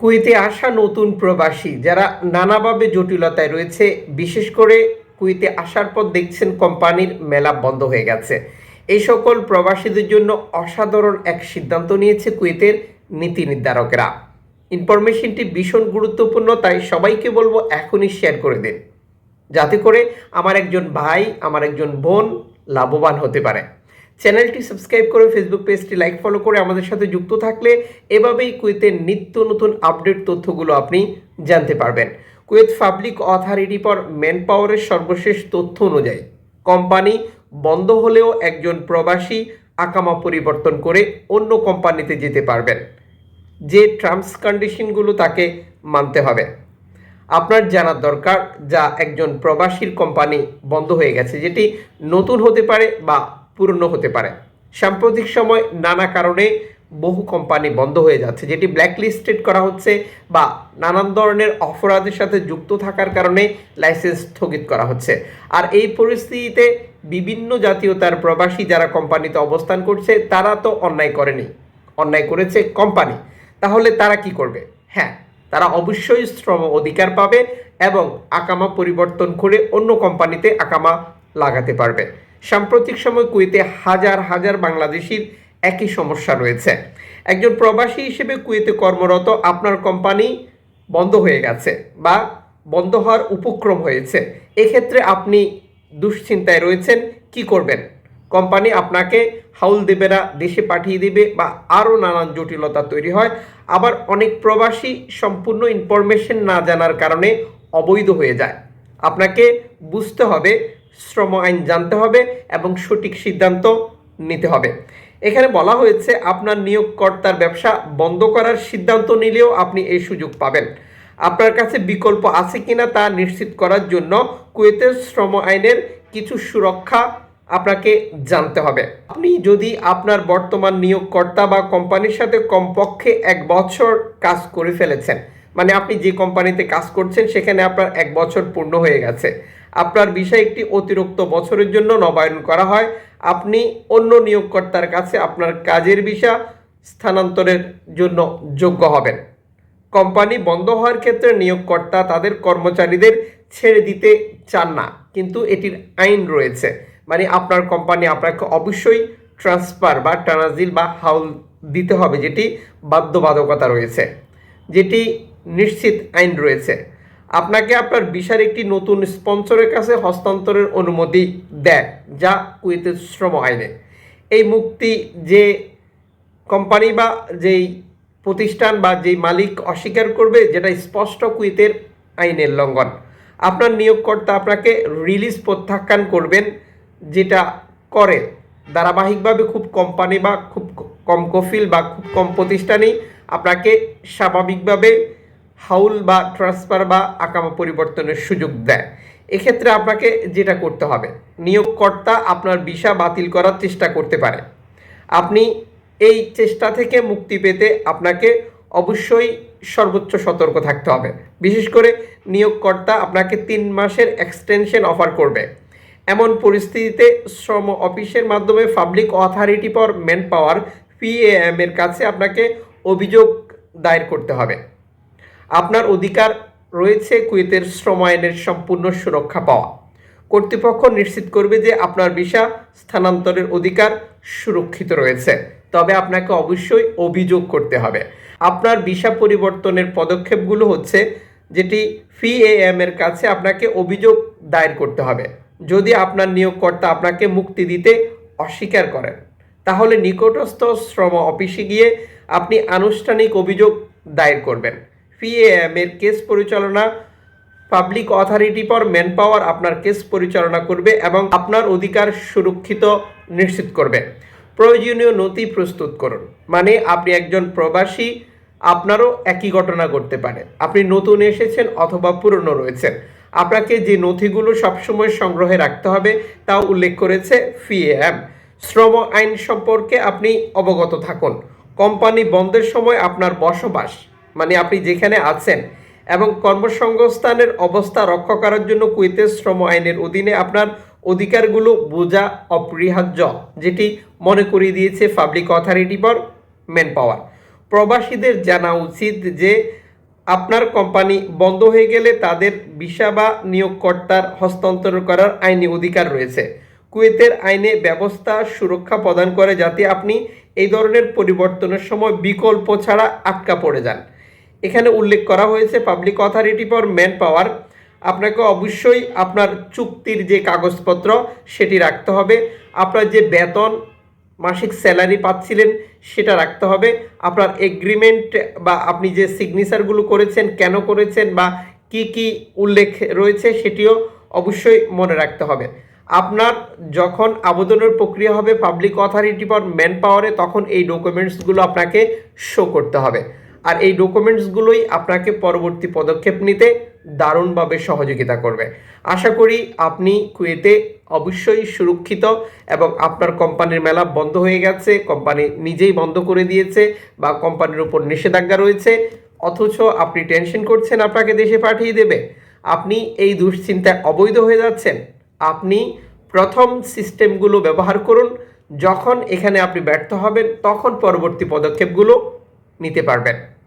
কুয়েতে আসা নতুন প্রবাসী যারা নানাভাবে জটিলতায় রয়েছে, বিশেষ করে কুয়েতে আসার পর দেখছেন কোম্পানির মেলা বন্ধ হয়ে গেছে। এই সকল প্রবাসীদের জন্য অসাধারণ এক সিদ্ধান্ত নিয়েছে কুয়েতের নীতি নির্ধারকেরা। ইনফরমেশনটি ভীষণ গুরুত্বপূর্ণ, তাই সবাইকে বলব এখনই শেয়ার করে দিন। যাতে করে আমার একজন ভাই, আমার একজন বোন লাভবান হতে পারে। চ্যানেলটি সাবস্ক্রাইব করে ফেসবুক পেজটি লাইক ফলো করে আমাদের সাথে যুক্ত থাকলে এভাবেই কুয়েতের নিত্য নতুন আপডেট তথ্যগুলো আপনি জানতে পারবেন। কুয়েত পাবলিক অথরিটি ফর ম্যান পাওয়ারের সর্বশেষ তথ্য অনুযায়ী কোম্পানি বন্ধ হলেও একজন প্রবাসী আকামা পরিবর্তন করে অন্য কোম্পানিতে যেতে পারবেন। যে টার্মস কন্ডিশনগুলো তাকে মানতে হবে। আপনার জানার দরকার, যা একজন প্রবাসীর কোম্পানি বন্ধ হয়ে গেছে, যেটি নতুন হতে পারে বা পুরনো হতে পারে। সাম্প্রতিক সময় নানা কারণে বহু কোম্পানি বন্ধ হয়ে যাচ্ছে, যেটি ব্ল্যাকলিস্টেড করা হচ্ছে বা নানান ধরনের অপরাধের সাথে যুক্ত থাকার কারণে লাইসেন্স স্থগিত করা হচ্ছে। আর এই পরিস্থিতিতে বিভিন্ন জাতীয়তার প্রবাসী যারা কোম্পানিতে অবস্থান করছে, তারা তো অন্যায় করেনি, অন্যায় করেছে কোম্পানি। তাহলে তারা কি করবে? হ্যাঁ তারা অবশ্যই শ্রম অধিকার পাবে এবং আকামা পরিবর্তন করে অন্য কোম্পানিতে আকামা লাগাতে পারবে। সাম্প্রতিক সময় কুয়েতে হাজার হাজার বাংলাদেশির একই সমস্যা রয়েছে। একজন প্রবাসী হিসেবে কুয়েতে কর্মরত আপনার কোম্পানি বন্ধ হয়ে গেছে বা বন্ধ হওয়ার উপক্রম হয়েছে। এক্ষেত্রে আপনি দুশ্চিন্তায় রয়েছেন, কি করবেন? কোম্পানি আপনাকে হাউল দেবে না, দেশে পাঠিয়ে দেবে বা আরও নানান জটিলতা তৈরি হয়। আবার অনেক প্রবাসী সম্পূর্ণ ইনফরমেশন না জানার কারণে অবৈধ হয়ে যায়। আপনাকে বুঝতে হবে শ্রম আইন জানতে হবে এবং সঠিক সিদ্ধান্ত নিতে হবে। এখানে বলা হয়েছে, আপনার নিয়োগকর্তার ব্যবসা বন্ধ করার সিদ্ধান্ত নিলেও আপনি এই সুযোগ পাবেন। আপনার কাছে বিকল্প আছে কিনা তা নিশ্চিত করার জন্য কুয়েতের শ্রম আইনের কিছু সুরক্ষা আপনাকে জানতে হবে। আপনি যদি আপনার বর্তমান নিয়োগকর্তা বা কোম্পানির সাথে কমপক্ষে এক বছর কাজ করে ফেলেছেন মানে আপনি যে কোম্পানিতে কাজ করছেন, সেখানে আপনার এক বছর পূর্ণ হয়ে গেছে। আপনার বিষয় একটি অতিরিক্ত বছরের জন্য নবায়ন করা হয়। আপনি অন্য নিয়োগকর্তার কাছে আপনার কাজের বিষয় স্থানান্তরের জন্য যোগ্য হবেন। কোম্পানি বন্ধ হওয়ার ক্ষেত্রে নিয়োগকর্তা তাদের কর্মচারীদের ছেড়ে দিতে চান না, কিন্তু এটির আইন রয়েছে। মানে আপনার কোম্পানি আপনাকে অবশ্যই ট্রান্সফার বা ট্রানাজিল বা হাউল দিতে হবে, যেটি বাধ্যবাধকতা রয়েছে, যেটি নিশ্চিত আইন রয়েছে। আপনাকে আপনার বিশার একটি নতুন স্পন্সরের কাছে হস্তান্তরের অনুমতি দেয়, যা কুয়েতের শ্রম আইনে। এই মুক্তি যে কোম্পানি বা যেই প্রতিষ্ঠান বা যেই মালিক অস্বীকার করবে, যেটা স্পষ্ট কুইতের আইনের লঙ্ঘন। আপনার নিয়োগকর্তা আপনাকে রিলিজ প্রত্যাখ্যান করবেন, যেটা করে। ধারাবাহিকভাবে খুব কোম্পানি বা খুব কম কফিল বা খুব কম প্রতিষ্ঠানই আপনাকে স্বাভাবিকভাবে হাউল বা ট্রান্সফার বা আকামা পরিবর্তনের সুযোগ দেয়। এক্ষেত্রে আপনাকে যেটা করতে হবে, নিয়োগকর্তা আপনার ভিসা বাতিল করার চেষ্টা করতে পারে। আপনি এই চেষ্টা থেকে মুক্তি পেতে আপনাকে অবশ্যই সর্বোচ্চ সতর্ক থাকতে হবে। বিশেষ করে নিয়োগকর্তা আপনাকে তিন মাসের এক্সটেনশন অফার করবে। এমন পরিস্থিতিতে শ্রম অফিসের মাধ্যমে public authority for manpower PAM এর কাছে আপনাকে অভিযোগ দায়ের করতে হবে। আপনার অধিকার রয়েছে কুয়েতের শ্রম আইনের সম্পূর্ণ সুরক্ষা পাওয়া। কর্তৃপক্ষ নিশ্চিত করবে যে আপনার ভিসা স্থানান্তরের অধিকার সুরক্ষিত রয়েছে। তবে আপনাকে অবশ্যই অভিযোগ করতে হবে। আপনার ভিসা পরিবর্তনের পদক্ষেপগুলো হচ্ছে যেটি পিএএম এর কাছে আপনাকে অভিযোগ দায়ের করতে হবে। যদি আপনার নিয়োগকর্তা আপনাকে মুক্তি দিতে অস্বীকার করেন, তাহলে নিকটস্থ শ্রম অফিসে গিয়ে আপনি আনুষ্ঠানিক অভিযোগ দায়ের করবেন। পিএএম এর কেস পরিচালনা public authority for man power আপনার কেস পরিচালনা করবে এবং আপনার অধিকার সুরক্ষিত নিশ্চিত করবে। প্রয়োজনীয় নথি প্রস্তুত করুন। মানে আপনি একজন প্রবাসী, আপনারও একই ঘটনা ঘটতে পারে। আপনি নতুন এসেছেন অথবা পুরনো রয়েছেন। আপনাকে যে নথিগুলো সবসময় সংগ্রহে রাখতে হবে তাও উল্লেখ করেছে ফিএএম শ্রম আইন সম্পর্কে আপনি অবগত থাকুন। কোম্পানি বন্ধের সময় আপনার বসবাস মানে আপনি যেখানে আছেন এবং কর্মসংস্থানের অবস্থা রক্ষা করার জন্য কুয়েতের শ্রম আইনের অধীনে আপনার অধিকারগুলো বোঝা অপরিহার্য, যেটি মনে করিয়ে দিয়েছে public authority for man power. প্রবাসীদের জানা উচিত যে আপনার কোম্পানি বন্ধ হয়ে গেলে তাদের ভিসা বা নিয়োগকর্তার হস্তান্তর করার আইনি অধিকার রয়েছে। কুয়েতের আইনে ব্যবস্থা সুরক্ষা প্রদান করে যাতে আপনি এই ধরনের পরিবর্তনের সময় বিকল্প ছাড়া আটকা পড়ে যান। এখানে উল্লেখ করা হয়েছে public authority for man power আপনাকে অবশ্যই আপনার চুক্তির যে কাগজপত্র, সেটি রাখতে হবে। আপনার যে বেতন, মাসিক স্যালারি পাচ্ছিলেন, সেটা রাখতে হবে। আপনার এগ্রিমেন্ট বা আপনি যে সিগনেচারগুলো করেছেন, কেন করেছেন বা কি কি উল্লেখ রয়েছে, সেটিও অবশ্যই মনে রাখতে হবে। আপনার যখন আবেদনের প্রক্রিয়া হবে পাবলিক অথরিটি ফর ম্যান পাওয়ারে তখন এই ডকুমেন্টসগুলো আপনাকে শো করতে হবে। আর এই ডকুমেন্টসগুলোই আপনাকে পরবর্তী পদক্ষেপ নিতে দারুণভাবে সহযোগিতা করবে। আশা করি আপনি কুয়েতে অবশ্যই সুরক্ষিত এবং আপনার কোম্পানির মেলা বন্ধ হয়ে গেছে, কোম্পানি নিজেই বন্ধ করে দিয়েছে বা কোম্পানির উপর নিষেধাজ্ঞা রয়েছে, অথচ আপনি টেনশন করছেন আপনাকে দেশে পাঠিয়ে দেবে। আপনি এই দুশ্চিন্তায় অবৈধ হয়ে যাচ্ছেন। আপনি প্রথম সিস্টেমগুলো ব্যবহার করুন, যখন এখানে আপনি ব্যর্থ হবেন, তখন পরবর্তী পদক্ষেপগুলো নিতে পারবেন।